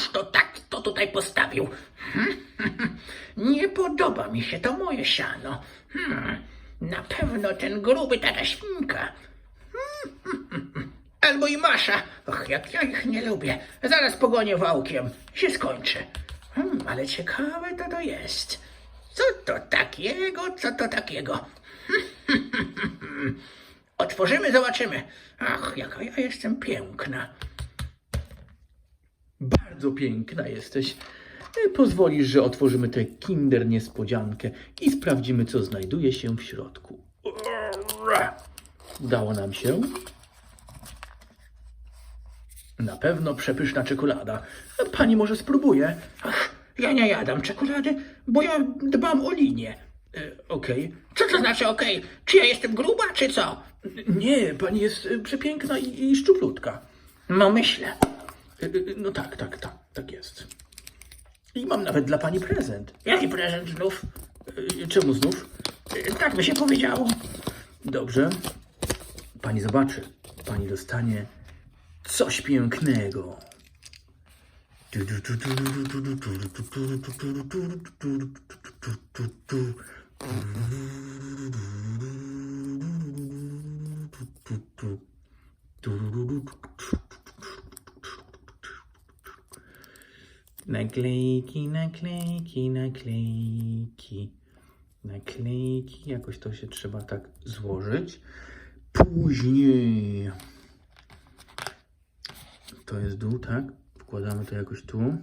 Któż to tak to tutaj postawił? Hmm? Nie podoba mi się to moje siano. Hmm. Na pewno ten gruby taka świnka. Hmm. Albo i Masza. Och, jak ja ich nie lubię. Zaraz pogonię wałkiem. Się skończy. Hmm, ale ciekawe to to jest. Co to takiego, co to takiego? Otworzymy, zobaczymy. Ach, jaka ja jestem piękna. Bardzo piękna jesteś. E, Pozwolisz, że otworzymy tę kinder niespodziankę i sprawdzimy, co znajduje się w środku. Udało nam się. Na pewno przepyszna czekolada. Pani może spróbuje. Ach, ja nie jadam czekolady, bo ja dbam o linię. E, Okej. Co to znaczy okej? Czy ja jestem gruba, czy co? Nie, pani jest e, przepiękna i, i szczuplutka. No myślę. E, e, No tak, tak, tak, tak jest. I mam nawet dla pani prezent. Jaki prezent znów? Czemu znów? Tak mi się powiedziało. Dobrze. Pani zobaczy. Pani dostanie coś pięknego. Naklejki, naklejki, naklejki. Naklejki, jakoś to się trzeba tak złożyć. Później to jest dół, tak? Wkładamy to jakoś tu.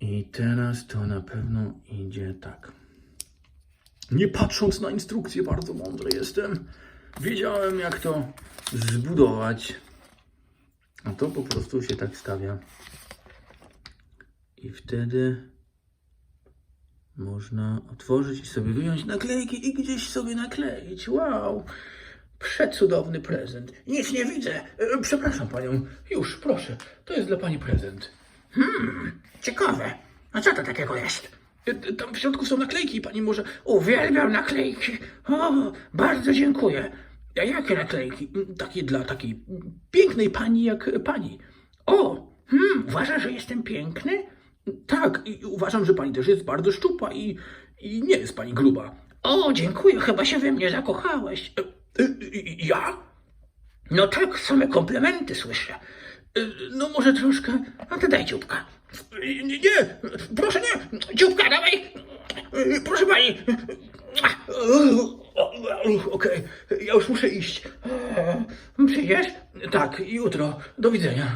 I teraz to na pewno idzie tak. Nie patrząc na instrukcję, bardzo mądry jestem. Wiedziałem, jak to zbudować. A to po prostu się tak stawia. I wtedy można otworzyć i sobie wyjąć naklejki i gdzieś sobie nakleić. Wow! Przecudowny prezent. Nic nie widzę. E, Przepraszam panią. Już, proszę. To jest dla pani prezent. Ciekawe. A co to takiego jest? E, Tam w środku są naklejki pani może... Uwielbiam naklejki. O, bardzo dziękuję. A jakie naklejki? Mm, Takie dla takiej pięknej pani jak pani. O, hmm, że jestem piękny? Tak, i uważam, że pani też jest bardzo szczupła i, i nie jest pani gruba. O, dziękuję, chyba się we mnie zakochałeś. E, e, Ja? No tak, same komplementy słyszę. E, No może troszkę... No to daj dzióbka. Nie, nie, proszę nie. Dzióbka, dawaj. Proszę pani. Okej, ja już muszę iść. Przyjdziesz? Tak, jutro. Do widzenia.